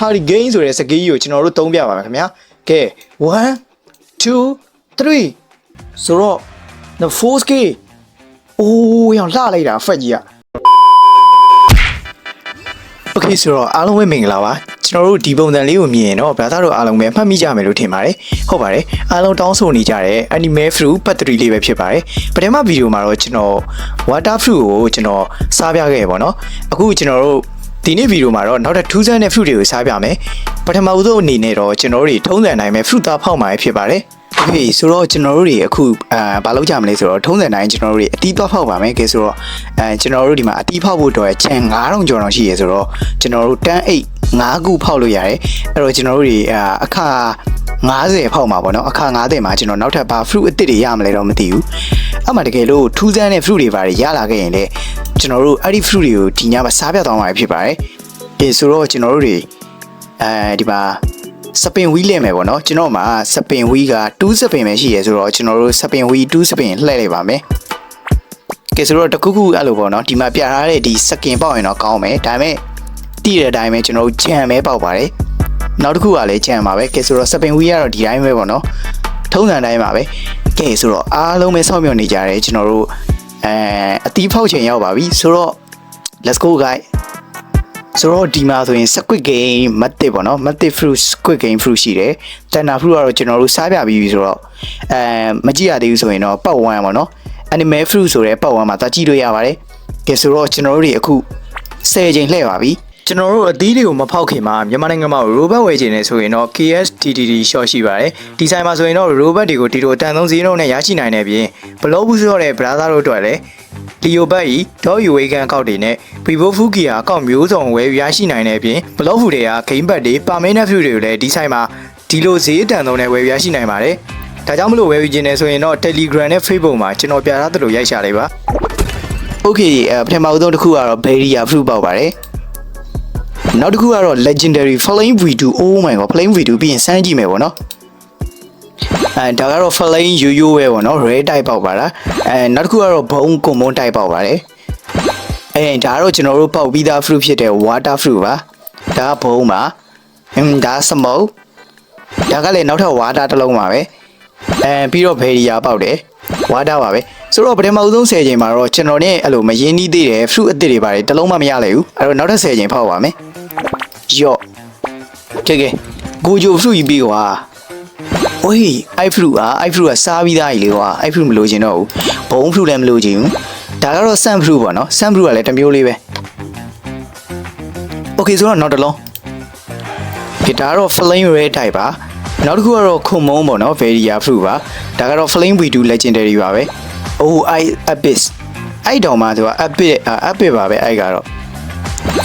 Hurricane ဆိုတဲ့စကေးကြီးကိုကျွန်တော်တို့သုံးပြပါမယ်ခင်ဗျာကဲ1 2 3ဆိုတော့ the fourth key အိုးရောင်လှလိုက်တာဖက်ကြီးอ่ะ Okay ဆိုတော့အားလုံးပဲမင်္ဂလာပါကျွန်တော်တို့ဒီပုံစံလေးကိုမြင်ရင်တော့ brother တို့အားလုံးပဲမှတ်မိကြမယ်လို့ထင်ပါတယ်ဟုတ်ပါတယ်အားလုံးတောင်းဆိုနေကြတဲ့ anime fruit ပတ်တရီလေးပဲဖြစ်ပါတယ်ပထမဗီဒီယိုမှာတော့ကျွန်တော် water fruit ကိုကျွန်တော်စားပြခဲ့ပါတော့အခုကျွန်တော်တို့ ဒီနေ့ဗီဒီယိုမှာတော့နောက်ထပ်ထူးဆန်းတဲ့ fruit တွေကိုစားပြမယ်ပထမဦးဆုံးအနေနဲ့တော့ကျွန်တော်တို့တွေထုံးစံတိုင်းပဲ fruit သားဖောက်မှာဖြစ်ပါတယ် Okay ဆိုတော့ကျွန်တော်တို့တွေအခုအာဘာလုပ်ကြမလဲဆိုတော့ထုံးစံတိုင်းကျွန်တော်တို့တွေအတီးသွားဖောက်ပါမယ်ကဲဆိုတော့အဲကျွန်တော်တို့ဒီမှာအတီးဖောက်ဖို့အတွက်ချန်9000ကျော်တော့ရှိရဆိုတော့ကျွန်တော်တို့တန်းအိတ်5ခုဖောက်လို့ရတယ်အဲ့တော့ကျွန်တော်တို့တွေအာအခါ90ဖောက်မှာပေါ့နော်အခါ90မှာကျွန်တော်နောက်ထပ်ဘာ fruit အစ်စ်တွေရမလဲတော့မသိဘူးအဲ့မှာတကယ်လို့ထူးဆန်းတဲ့ fruit တွေပါရလာခဲ့ရင်လည်း ကျွန်တော်တို့အဲ့ဒီ fruit တွေကိုဒီညမှာစားပြသွားမှာဖြစ်ပါတယ်ကဲဆိုတော့ကျွန်တော်တို့တွေအဲဒီမှာစပင်ဝီးလဲမယ်ပေါ့နော်ကျွန်တော်မှာစပင်ဝီးက2စပင်ပဲရှိရဆိုတော့ကျွန်တော်တို့စပင်ဝီး2စပင်လှည့်လိုက်ပါမယ်ကဲဆိုတော့တခုခုအဲ့လိုပေါ့နော်ဒီမှာပြထားတဲ့ဒီစကင်ပေါက်ရင်တော့ကောင်းမယ်ဒါပေမဲ့တည့်တဲ့အတိုင်းပဲကျွန်တော်တို့ဂျမ်ပဲပေါက်ပါတယ်နောက်တစ်ခုကလည်းဂျမ်ပါပဲကဲဆိုတော့စပင်ဝီးကတော့ဒီတိုင်းပဲပေါ့နော်ထုံးစံတိုင်းပါပဲကဲဆိုတော့အားလုံးပဲစောင့်မျှော်နေကြတယ်ကျွန်တော်တို့ အဲအတီးဖောက်ချိန်ရောက်ပါပြီဆိုတော့ let's go guys ဆိုတော့ဒီမှာဆိုရင် squid game မတ်တစ်ပေါ့နော် mate fruit squid game fruit ရှိတယ်တန်တာ fruit ကတော့ကျွန်တော်တို့စားပြပြီးပြီဆိုတော့အဲမကြည့်ရသေးဘူးဆိုရင်တော့ပတ်ဝမ်းပေါ့နော် animal fruit ဆိုတဲ့ပတ်ဝမ်းမှာသွားကြည့်လို့ရပါတယ်ကဲဆိုတော့ကျွန်တော်တို့တွေအခု10ချိန်လှည့်ပါပြီ ကျွန်တော်တို့အသီးတွေကိုမဖောက်ခင်မှာမြန်မာနိုင်ငံမှာ robot ဝယ်ခြင်းနဲ့ဆိုရင်တော့ KSTTD short ရှိပါတယ်ဒီဆိုင်မှာဆိုရင်တော့ robot တွေကိုဒီလိုအတန်ဆုံးဈေးနှုန်းနဲ့ရရှိနိုင်တဲ့ပြင်ဘလော့ဘူးဆိုတဲ့ brother တို့အတွက်လည်းလီယိုဘတ်ဤဒေါ်ယူဝေကန်အကောက်တွေနဲ့ Vivo Fuki အကောက်မျိုးစုံဝယ်ရရှိနိုင်တဲ့အပြင်ဘလော့ဖူတွေကဂိမ်းဘတ်တွေပါမင်းနဲ့ဖျူတွေကိုလည်းဒီဆိုင်မှာဒီလိုဈေးအတန်ဆုံးနဲ့ဝယ်ရရှိနိုင်ပါတယ်ဒါကြောင့်မလို့ဝယ်ယူခြင်းနဲ့ဆိုရင်တော့ Telegram နဲ့ Facebook မှာကျွန်တော်ပြထားသလိုရိုက်ရှာလိုက်ပါ Okay အဲပထမဦးဆုံးတစ်ခုကတော့ Berry fruit ပေါက်ပါတယ် နောက်တစ်ခုကတော့ legendary flame v2 oh my god flame v2 ပြီးရင်စမ်းကြည့်မယ်ပေါ့နော်အဲဒါကတော့ flame ရိုးရိုးပဲပေါ့နော် red type ပေါက်ပါလားအဲနောက်တစ်ခုကတော့ bone common type ပေါက်ပါတယ်အဲဒါကတော့ကျွန်တော်တို့ပေါက်ပြီးသား fruit ဖြစ်တဲ့ water fruit ပါဒါက bone ပါအင်းဒါ smoke ဒါကလည်းနောက်ထပ် water တစ်လုံးပါပဲအဲပြီးတော့ berry ပေါက်တယ် water ပါပဲ ဆိုတော့ပထမဦးဆုံး10ချိန်မှာတော့ကျွန်တော်နဲ့အဲ့လိုမရင်းနှီးသေးတယ် fruit အစ်စ်တွေပါတယ်တစ်လုံးမှမရလိုက်ဘူးအဲ့တော့နောက်ထပ်10ချိန်ဖောက်ပါမယ်ယော့ကဲကဲကိုဂျို fruit ကြီးပြီးကွာဝေးအိုက် fruit อ่ะအိုက် fruit ကစားပြီးသားကြီးလေကွာအိုက် fruit မလိုချင်တော့ဘူးဘုံ fruit လည်းမလိုချင်ဘူးဒါကတော့ sun fruit ပေါ့နော် sun fruit ကလည်းတစ်မျိုးလေးပဲ okay ဆိုတော့နောက်တစ်လုံးဒီဒါကတော့ flame red type ပါနောက်တစ်ခုကတော့ခုံမုံပေါ့နော် varia fruit ပါဒါကတော့ flame v2 legendary ပါပဲ oh i abyss အဲ့တောင်မှသူက abyss abyss ပါပဲအဲ့ကတော့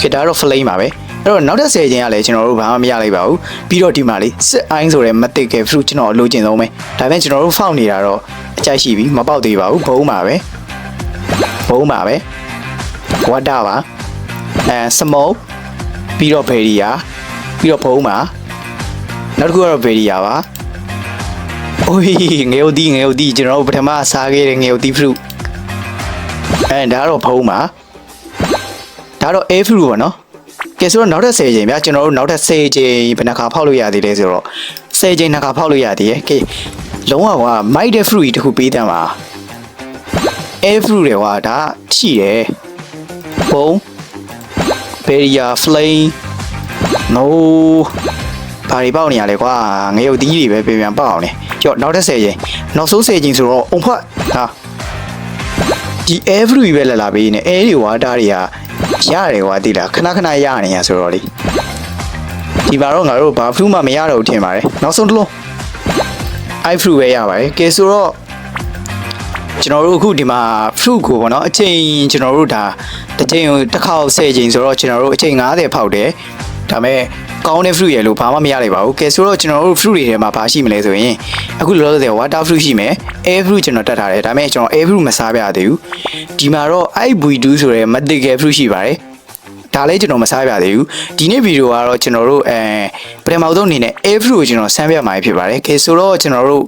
ခေဒါကတော့ flame ပါပဲအဲ့တော့နောက်တစ်ဆယ်ချင်းကလည်းကျွန်တော်တို့ဘာမှမရလိုက်ပါဘူးပြီးတော့ဒီမှာလေစစ်အိုင်းဆိုတဲ့ mythical fruit ကျွန်တော်အလိုချင်ဆုံးပဲဒါပေမဲ့ကျွန်တော်တို့ဖောက်နေတာတော့အကြိုက်ရှိပြီမပေါက်သေးပါဘူးဘုံပါပဲဘုံပါပဲ water ပါအဲ smoke ပြီးတော့ barrier ပြီးတော့ဘုံပါနောက်တစ်ခုကတော့ barrier ပါ အိုးငယ်ုတ်တီးငယ်ုတ်တီးကျွန်တော်တို့ပထမစားခဲ့တဲ့ငယ်ုတ်တီး fruit အဲဒါကတော့ဘုံပါဒါတော့ air fruit ပေါ့နော်ကဲဆိုတော့နောက်ထပ်10ချိန်ဗျာကျွန်တော်တို့နောက်ထပ်10ချိန်ဘယ်နှခါဖောက်လို့ရသေးလဲဆိုတော့10ချိန်နှခါဖောက်လို့ရသေးရဲ့ကဲလုံးဝကမိုက်တဲ့ fruit ကြီးတစ်ခုပေးတမ်းပါ air fruit တွေကွာဒါရှိတယ်ဘုံ barrier flame no ဘာတွေပေါက်နေရလဲကွာငရုတ်သီးတွေပဲပြန်ပြန်ပေါက်အောင်လေ ကြော့နောက်ထပ်10ချိန်နောက်ဆုံး10ချိန်ဆိုတော့အုံဖတ်ဟာဒီ air fruit ကြီးပဲလာလာပေးနေ air တွေ water တွေကရတယ်ကွာတိလားခဏခဏရနေရဆိုတော့လေဒီမှာတော့ငါတို့ဘာ fruit မှမရတော့ဘူးထင်ပါတယ်နောက်ဆုံးတစ်လုံး i fruit ပဲရပါတယ်ကဲဆိုတော့ကျွန်တော်တို့အခုဒီမှာ fruit ကိုပေါ့နော်အချိန်ကျွန်တော်တို့ဒါတစ်ချိန်ကိုတစ်ခေါက်10ချိန်ဆိုတော့ကျွန်တော်တို့အချိန်90ဖောက်တယ် ဒါပေမဲ့ကောင်းတဲ့ fruit ရလို့ဘာမှမရလိုက်ပါဘူးကဲဆိုတော့ကျွန်တော်တို့ fruit တွေထဲမှာဘာရှိမလဲဆိုရင်အခုလောလောဆယ် water fruit ရှိမယ် air fruit ကျွန်တော်တတ်ထားတယ်ဒါပေမဲ့ကျွန်တော် air fruit မစားပြရသေးဘူးဒီမှာတော့ iv2 ဆိုတဲ့ mythical fruit ရှိပါတယ်ဒါလည်းကျွန်တော်မစားပြသေးဘူးဒီနေ့ဗီဒီယိုကတော့ကျွန်တော်တို့အဲပထမဆုံးအနေနဲ့ air fruit ကိုကျွန်တော်ဆန်းပြမှာဖြစ်ပါတယ်ကဲဆိုတော့ကျွန်တော်တို့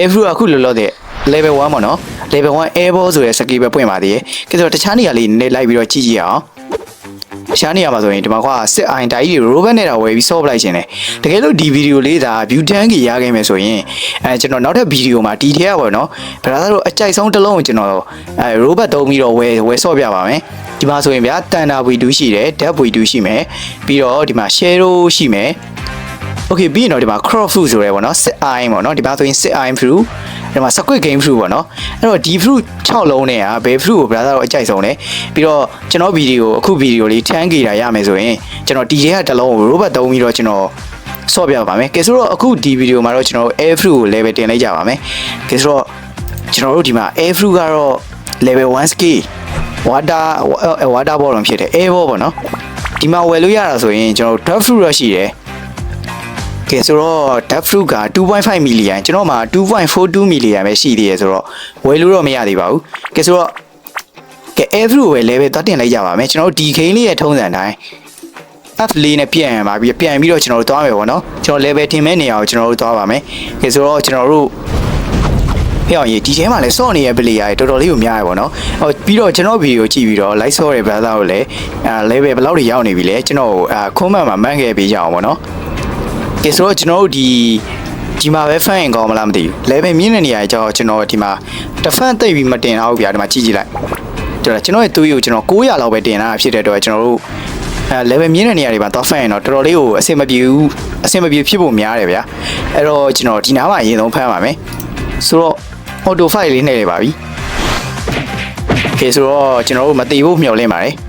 air fruit အခုလောလောဆယ် level 1ပေါ့နော် level 1 air ball ဆိုတဲ့စကီးပဲပွင့်ပါသေးတယ်ကဲဆိုတော့တခြားနေရာလေးနည်းနည်းလိုက်ပြီးတော့ကြည့်ကြည့်အောင် ရှားနေရမှာဆိုရင်ဒီမှာကွာစစ်အိုင်တိုင်းကြီးတွေ robot နဲ့တော့ဝယ်ပြီး solve လိုက်ခြင်းတယ်တကယ်လို့ဒီဗီဒီယိုလေးဒါ view 10 k ရခဲ့မယ်ဆိုရင်အဲကျွန်တော်နောက်ထပ်ဗီဒီယိုမှာဒီထဲကပေါ့နော်ဗလာသားတို့အကြိုက်ဆုံးတစ်လုံးကိုကျွန်တော်အဲ robot သုံးပြီးတော့ဝယ်ဝယ် solve ပြပါမယ်ဒီမှာဆိုရင်ဗျာတန်တာ V2 ရှိတယ် depth V2 ရှိမယ်ပြီးတော့ဒီမှာ share ရှိမယ် Okay ပြီးရင်တော့ဒီမှာ crop fruit ဆိုရဲပေါ့နော် sit eye ပေါ့နော်ဒီမှာဆိုရင် sit eye fruit ဒီမှာ squid game fruit ပေါ့နော်အဲ့တော့ဒီ fruit 6လုံးနဲ့อ่ะဘယ် fruit ကို brother တော့အကြိုက်ဆုံးလဲပြီးတော့ကျွန်တော်ဗီဒီယိုအခုဗီဒီယိုလေး 10k တာရမယ်ဆိုရင်ကျွန်တော်ဒီထဲကတစ်လုံးကို robot သုံးပြီးတော့ကျွန်တော်ဆော့ပြပါမယ်ကဲဆိုတော့အခုဒီဗီဒီယိုမှာတော့ကျွန်တော် air fruit ကို level တင်လိုက်ကြပါမယ်ကဲဆိုတော့ကျွန်တော်တို့ဒီမှာ air fruit ကတော့ level 1k water water ball တော့ဖြစ်တယ် air ball ပေါ့နော်ဒီမှာဝယ်လို့ရတာဆိုရင်ကျွန်တော် drop fruit ရရှိတယ် ကဲဆိုတော့ depth fruit က2.5 million ကျွန်တော်မှာ2.42 million ပဲရှိသေးတယ်ဆိုတော့ဝယ်လို့တော့မရသေးပါဘူးကဲဆိုတော့ကဲ air fruit ကိုပဲ level သွားတင်လိုက်ကြပါမယ်ကျွန်တော်တို့ဒီ game လေးရဲ့ထုံးစံတိုင်း F လေးနဲ့ပြန်ရပါပြီးပြန်ပြီးတော့ကျွန်တော်တို့သွားမယ်ပေါ့နော်ကျွန်တော် level တင်မဲ့နေရာကိုကျွန်တော်တို့သွားပါမယ်ကဲဆိုတော့ကျွန်တော်တို့ဟဲ့အောင်ကြီးဒီထဲမှာလဲစော့နေတဲ့ player တွေတော်တော်လေးကိုများရပါတော့။ဟောပြီးတော့ကျွန်တော်ဗီဒီယိုကြည့်ပြီးတော့ like ဆော့တဲ့ brother ကိုလည်းအဲ level ဘယ်လောက်တွေရောက်နေပြီလဲကျွန်တော်အဲခုံးမှန်မှာမှန်းခဲ့ပေးကြအောင်ပေါ့နော်။ ကဲဆိုတော့ကျွန်တော်တို့ဒီဒီမှာပဲဖန်ရင်ကောင်းမလားမသိဘူး။ level မြင့်တဲ့နေရာကြောင့်ကျွန်တော်ဒီမှာတစ်ဖန်တိတ်ပြီးမတင်တော့ဘူးဗျာဒီမှာကြည့်ကြည့်လိုက်။ကျွန်တော်ကျွန်တော်ရဲ့သွေးကိုကျွန်တော်900လောက်ပဲတင်တာဖြစ်တဲ့အတွက်ကျွန်တော်တို့အဲ level မြင့်တဲ့နေရာတွေမှာသွားဖန်ရင်တော့တော်တော်လေးကိုအဆင်မပြေဘူးအဆင်မပြေဖြစ်ဖို့များတယ်ဗျာ။အဲ့တော့ကျွန်တော်ဒီနားမှာအရင်ဆုံးဖန်ပါမယ်။ဆိုတော့ auto file လေးနှိပ်လိုက်ပါပြီ။ Okay ဆိုတော့ကျွန်တော်တို့မတည်ဖို့မျှော်လင့်ပါတယ်။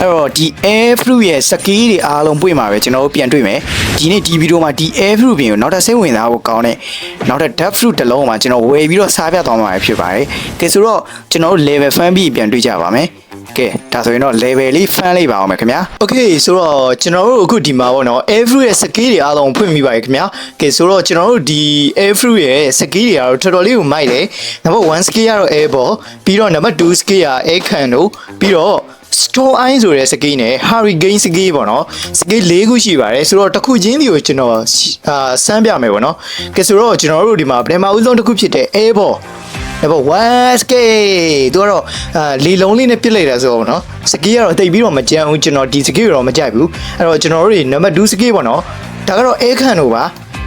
အဲ့တော့ဒီ air fruit ရဲ့စကီးတွေအားလုံးပွင့်မှာပဲကျွန်တော်တို့ပြန်တွေ့မယ်။ဒီနေ့ဒီဗီဒီယိုမှာဒီ air fruit ပြင်ကိုနောက်ထပ်စိတ်ဝင်စားဖို့ကောင်းတဲ့နောက်ထပ် depth fruit တစ်လုံးမှာကျွန်တော်ဝယ်ပြီးတော့စားပြသွားမှာဖြစ်ပါတယ်။ကဲဆိုတော့ကျွန်တော်တို့ level fan ပြီးပြန်တွေ့ကြပါမယ်။ကဲဒါဆိုရင်တော့ level လေး fan လေးပါအောင်မယ်ခင်ဗျာ Okay ဆိုတော့ကျွန်တော်တို့အခုဒီမှာပေါ့နော် every ရဲ့ skill တွေအားလုံးဖွင့်မိပါတယ်ခင်ဗျာကဲဆိုတော့ကျွန်တော်တို့ဒီ every ရဲ့ skill တွေကတော့တော်တော်လေးကိုမိုက်တယ် number 1 skill ကတော့ air ball ပြီးတော့ number 2 skill က air can တို့ပြီးတော့ store eye ဆိုတဲ့ skill နဲ့ hurricane skill ပေါ့နော် skill ၄ခုရှိပါတယ်ဆိုတော့တစ်ခုချင်းစီကိုကျွန်တော်အာစမ်းပြမယ်ပေါ့နော်ကဲဆိုတော့ကျွန်တော်တို့ဒီမှာပထမဦးဆုံးတစ်ခုဖြစ်တဲ့ air ball number 1 skate သူကတော့အာလေလုံးလေးနဲ့ပြစ်လိုက်တာဆိုတော့နော်စကီးကတော့တိတ်ပြီးတော့မကြမ်းဘူးကျွန်တော်ဒီစကီးကတော့မကြိုက်ဘူးအဲ့တော့ကျွန်တော်တို့တွေ number 2 skate ပေါ့နော်ဒါကတော့ air can တို့ပါ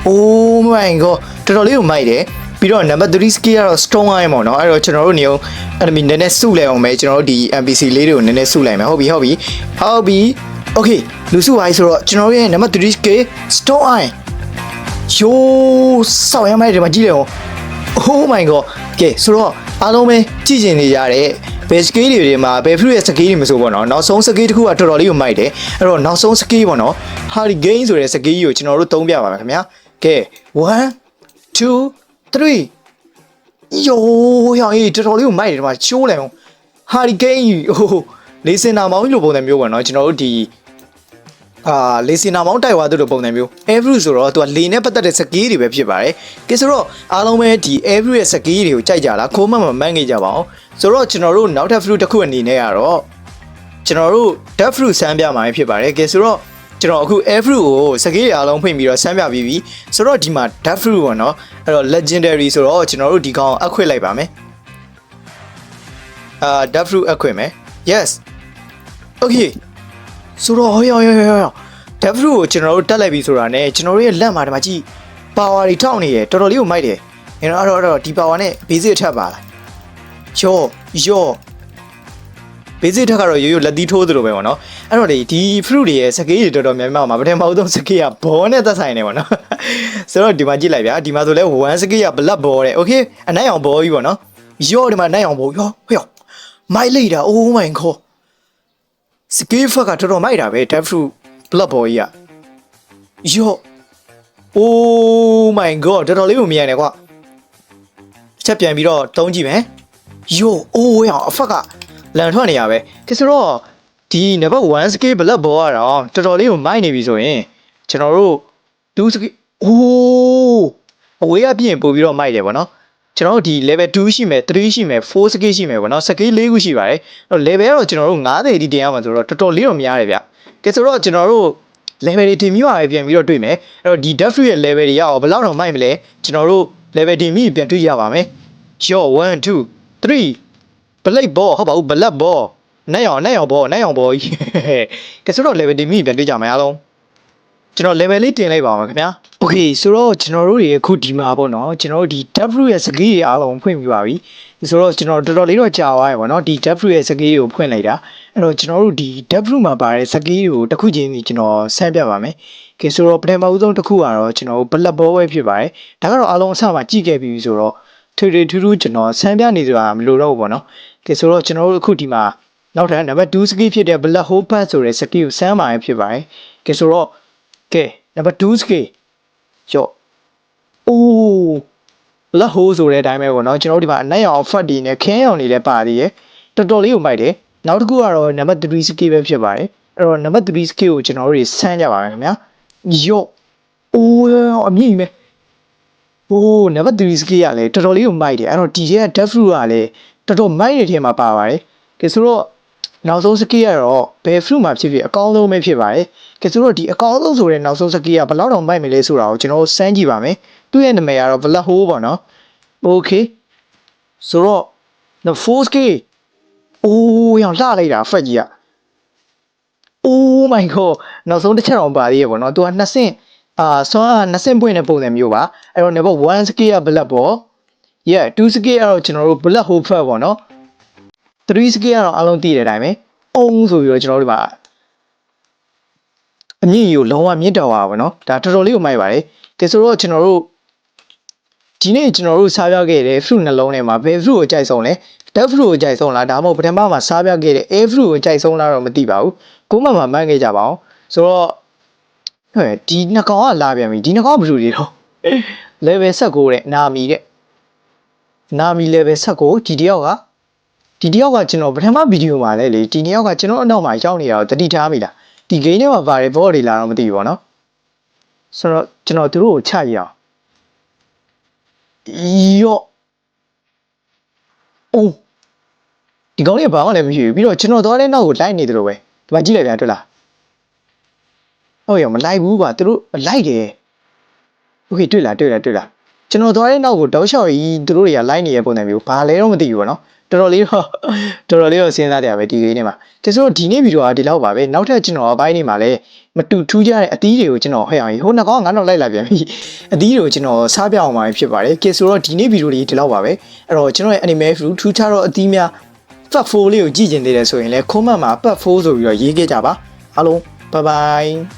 oh my god တော်တော်လေးကိုမိုက်တယ် ပြီးတော့ number 3 skill ကတော့ strong eye ပေါ့နော်အဲ့တော့ကျွန်တော်တို့နေအောင် enemy နည်းနည်းစုလိုက်အောင်ပဲကျွန်တော်တို့ဒီ NPC လေးတွေကိုနည်းနည်းစုလိုက်မယ်ဟုတ်ပြီဟုတ်ပြီဟုတ်ပြီ okay လူစုပါဆိုတော့ကျွန်တော်တို့ရဲ့ number 3 skill strong eye ယိုးစောက်ရမ်းမိုက်တယ်မှာကြည့်လေဦး Oh my god ကဲဆိုတော့အားလုံးပဲကြည့်ကျင်နေကြတဲ့ဘယ်စကေးတွေတွေမှာဘယ် fruit ရဲ့စကေးတွေမဆိုပေါ့နော်နောက်ဆုံးစကေးတစ်ခုကတော်တော်လေးကိုမိုက်တယ်အဲ့တော့နောက်ဆုံးစကေးပေါ့နော် Harry Gain ဆိုတဲ့စကေးကြီးကိုကျွန်တော်တို့သုံးပြပါမယ်ခင်ဗျာကဲ1 2 3ယိုးရောင်ကြီးတော်တော်လေးကိုမိုက်တယ်ဒီမှာချိုးလိုက်အောင် Harry Gain ကြီးဟိုလေးစင်နာမောင်းကြီးလိုပုံစံမျိုးပေါ့နော်ကျွန်တော်တို့ဒီအာလေစင်နာမောင်းတိုက်သွားသူတို့ပုံစံမျိုး every ဆိုတော့သူကလေနဲ့ပတ်သက်တဲ့စကီးတွေပဲဖြစ်ပါတယ်။ကဲဆိုတော့အားလုံးပဲဒီ every ရဲ့စကီးတွေကိုကြိုက်ကြလားခိုးမှမမှန်းခဲ့ကြပါအောင်။ဆိုတော့ကျွန်တော်တို့နောက်ထပ် fruit တစ်ခုအနေနဲ့ကတော့ကျွန်တော်တို့ death fruit ဆန်းပြမှာဖြစ်ပါတယ်။ကဲဆိုတော့ ကျွန်တော်အခု air fruit ကိုစကီးတွေအားလုံးဖွင့်ပြီးတော့ဆန်းပြပြီးပြီ။ဆိုတော့ဒီမှာ death fruit ပေါ့နော်။အဲ့တော့ legendary ဆိုတော့ကျွန်တော်တို့ဒီကောင်အခွင့်လိုက်ပါမယ်။အာ death fruit အခွင့်မယ်။ yes okay ဆိုတော့ဟောဟောဟောဟောဒက်ဖရူကိုကျွန်တော်တို့တက်လိုက်ပြီဆိုတာနဲ့ကျွန်တော်တို့ရဲ့လက်မှာဒီမှာကြည့်ပါဝါတွေထောက်နေရတော်တော်လေးကိုမိုက်တယ်။ကျွန်တော်အဲ့တော့အဲ့တော့ဒီပါဝါနဲ့ basic ထပ်ပါလား။ယောယော basic ထက်ကတော့ရိုးရိုးလက်သီးထိုးသလိုပဲပေါ့နော်။အဲ့တော့လေဒီ fruit တွေရဲ့စကေးတွေတော်တော်များများမှာပထမဦးဆုံးစကေးကဘောနဲ့သက်ဆိုင်နေပေါ့နော်။ဆိုတော့ဒီမှာကြည့်လိုက်ဗျာဒီမှာဆိုလဲ1စကေးက blood ball တဲ့ okay အနိုင်အောင်ဘောကြီးပေါ့နော်။ယောဒီမှာနိုင်အောင်ဘောယောဟေ့မိုက်လိုက်တာ oh my god စကေးဖက်ကတော်တော်မိုက်တာပဲ death fruit blood boy ကြီးอ่ะယော oh my god တော်တော်လေးကိုမြင်ရတယ်ကွာချက်ပြန်ပြီးတော့တုံးကြည့်မယ်ယော oh ရအောင်အဖက်က လန်ထွက်နေရပဲကဲဆိုတော့ဒီနံပါတ်1 scale blood ball ကတော့တော်တော်လေးကိုမိုက်နေပြီဆိုရင်ကျွန်တော်တို့2 scale oh အဝေးကပြင်ပို့ပြီးတော့မိုက်တယ်ဗောနော်ကျွန်တော်တို့ဒီ level 2ရှိမယ်3ရှိမယ်4 scale ရှိမယ်ဗောနော် scale ၄ခုရှိပါတယ်အဲ့တော့ level ကတော့ကျွန်တော်တို့90အထိတင်ရမှာဆိုတော့တော်တော်လေးတော့များတယ်ဗျကဲဆိုတော့ကျွန်တော်တို့ level တွေတင်ပြီးပါပဲပြန်ပြီးတော့တွေ့မယ်အဲ့တော့ဒီ depth ရဲ့ level တွေရအောင်ဘယ်လောက်တော့မိုက်မလဲကျွန်တော်တို့ level တင်ပြီးပြန်တွေ့ရပါမယ် Yo 1 2 3 blade ball ဟုတ်ပါဘူး black ball နဲ့ရောင်နဲ့ရောင်ဘောနဲ့ရောင်ဘောကြီးကဲဆိုတော့ level တင်မိပြန်တွေ့ကြမယ်အားလုံးကျွန်တော် level လေးတင်လိုက်ပါမယ်ခင်ဗျာ okay ဆိုတော့ကျွန်တော်တို့တွေအခုဒီမှာပေါ့နော်ကျွန်တော်တို့ဒီ W ရဲ့စကေးတွေအားလုံးဖွင့်ပြပါပြီဆိုတော့ကျွန်တော်တော်တော်လေးတော့ကြာသွားပြီပေါ့နော်ဒီ W ရဲ့စကေးကိုဖွင့်လိုက်တာအဲ့တော့ကျွန်တော်တို့ဒီ W မှာပါတဲ့စကေးကိုတစ်ခုချင်းစီကျွန်တော်ဆန်းပြပါမယ်ကဲဆိုတော့ပထမဦးဆုံးတစ်ခုကတော့ကျွန်တော်တို့ black ball ပဲဖြစ်ပါတယ်ဒါကတော့အားလုံးအစမှာကြည့်ခဲ့ပြီးပြီဆိုတော့ထွေထွေထူးထူးကျွန်တော်ဆန်းပြနေဆိုတာမလိုတော့ဘူးပေါ့နော် ကဲဆိုတော့ကျွန်တော်တို့အခုဒီမှာနောက်ထပ် number 2 skill ဖြစ်တဲ့ black hole path ဆိုတဲ့ skill ကိုဆန်းပါရဖြစ်ပါတယ်ကဲဆိုတော့ကဲ number 2 skill ရော့အိုး black hole ဆိုတဲ့အတိုင်းပဲပေါ့နော်ကျွန်တော်တို့ဒီမှာအနက်ရောင်ဖတ်ဒီနဲ့ခင်းရောင်တွေလည်းပါသေးတယ်တော်တော်လေးကိုမိုက်တယ်နောက်တစ်ခုကတော့ number 3 skill ပဲဖြစ်ပါတယ်အဲ့တော့ number 3 skill ကိုကျွန်တော်တို့တွေဆန်းကြပါမယ်ခင်ဗျာရော့အိုးအမြင့်ကြီးပဲโอ้ number 3 skill ကလည်းတော်တော်လေးကိုမိုက်တယ်အဲ့တော့ဒီရဲ့ death fruit ကလည်း တော်တော်မိုက်တဲ့ထဲမှာပါပါတယ်ကဲဆိုတော့နောက်ဆုံး skill ကတော့ဘယ် fruit မှာဖြစ်ဖြစ်အကောင်းဆုံးပဲဖြစ်ပါတယ်ကဲဆိုတော့ဒီအကောင်းဆုံးဆိုတဲ့နောက်ဆုံး skill ကဘယ်လောက်တောင်မိုက်မလဲဆိုတာကိုကျွန်တော်တို့စမ်းကြည့်ပါမယ်သူ့ရဲ့နာမည်ကတော့ black hole ပေါ့နော် okay ဆိုတော့ the fourth skill အိုးရောင်လှလိုက်တာဖက်ကြီးอ่ะ oh my god နောက်ဆုံးတစ်ချက်တော့ပါသေးရပေါ့နော်သူကနှစ်ဆင့်အာဆွမ်းကနှစ်ဆင့်ပွင့်တဲ့ပုံစံမျိုးပါအဲ့တော့ number 1 skill က black ပေါ့ yeah 2 skill ကတော့ကျွန်တော်တို့ black hole ဖက်ပေါ့နော်3 skill ကတော့အားလုံးသိတဲ့အတိုင်းပဲအုံးဆိုပြီးတော့ကျွန်တော်တို့ဒီမှာအမြင့်ကြီးကိုလုံးဝမြင့်တော်ပါပါနော်ဒါတော်တော်လေးကိုမိုက်ပါတယ်ကဲဆိုတော့ကျွန်တော်တို့ဒီနေ့ကျွန်တော်တို့စားပြခဲ့တဲ့ fruit နှလုံးထဲမှာဘယ် fruit ကိုကြိုက်ဆုံးလဲ dead fruit ကိုကြိုက်ဆုံးလားဒါမှမဟုတ်ပထမမှာစားပြခဲ့တဲ့ air fruit ကိုကြိုက်ဆုံးလားတော့မသိပါဘူးကိုမမှမှန်းခဲ့ကြပါအောင်ဆိုတော့ဟဲ့ဒီနှစ်ကောင်ကလာပြန်ပြီဒီနှစ်ကောင်ကဘယ်လိုတွေတော့ level 16တဲ့နာမီတဲ့ နာမီ level 16ဒီတယောက်ကဒီတယောက်ကကျွန်တော်ပထမဗီဒီယိုမှာလဲလေဒီတယောက်ကကျွန်တော်အနောက်မှာရောက်နေတာကိုတတိထားမိလားဒီ game ထဲမှာပါတယ်ဘောတွေလာတော့မသိဘူးပေါ့နော်ဆိုတော့ကျွန်တော်သူတို့ကိုချရအောင်ယော့အိုးဒီကောင်လေးကဘာမှလည်းမရှိဘူးပြီးတော့ကျွန်တော်သွားတဲ့နောက်ကိုလိုက်နေတယ်လို့ပဲဒီမှာကြည့်လိုက်ပြန်တွေ့လားဟုတ်ရောမလိုက်ဘူးကွာသူတို့လိုက်တယ် โอเคတွေ့လားတွေ့လားတွေ့လား ကျွန်တော်သွားတဲ့နောက်ကိုတောက်လျှောက်ကြီးသူတို့တွေကလိုက်နေတဲ့ပုံစံမျိုးဘာလဲတော့မသိဘူးပေါ့နော်တော်တော်လေးတော့တော်တော်လေးတော့စဉ်းစားကြရပဲဒီကိန်းထဲမှာဒါဆိုတော့ဒီနေ့ဗီဒီယိုကဒီလောက်ပါပဲနောက်ထပ်ကျွန်တော်အပိုင်းနေမှာလဲမတူထူးကြတဲ့အသီးတွေကိုကျွန်တော်ဟဲ့အောင်ဟိုနှစ်ကောင်ကငါတော့လိုက်လာပြန်ပြီအသီးတွေကိုကျွန်တော်စားပြအောင်ပါဖြစ်ပါတယ်ကဲဆိုတော့ဒီနေ့ဗီဒီယိုလေးဒီလောက်ပါပဲအဲ့တော့ကျွန်တော်ရဲ့ anime fruit ထူးခြားတော့အသီးများ fat 4လေးကိုကြည့်ကျင်သေးတယ်ဆိုရင်လဲ comment မှာ fat 4ဆိုပြီးတော့ရေးခဲ့ကြပါအားလုံး bye bye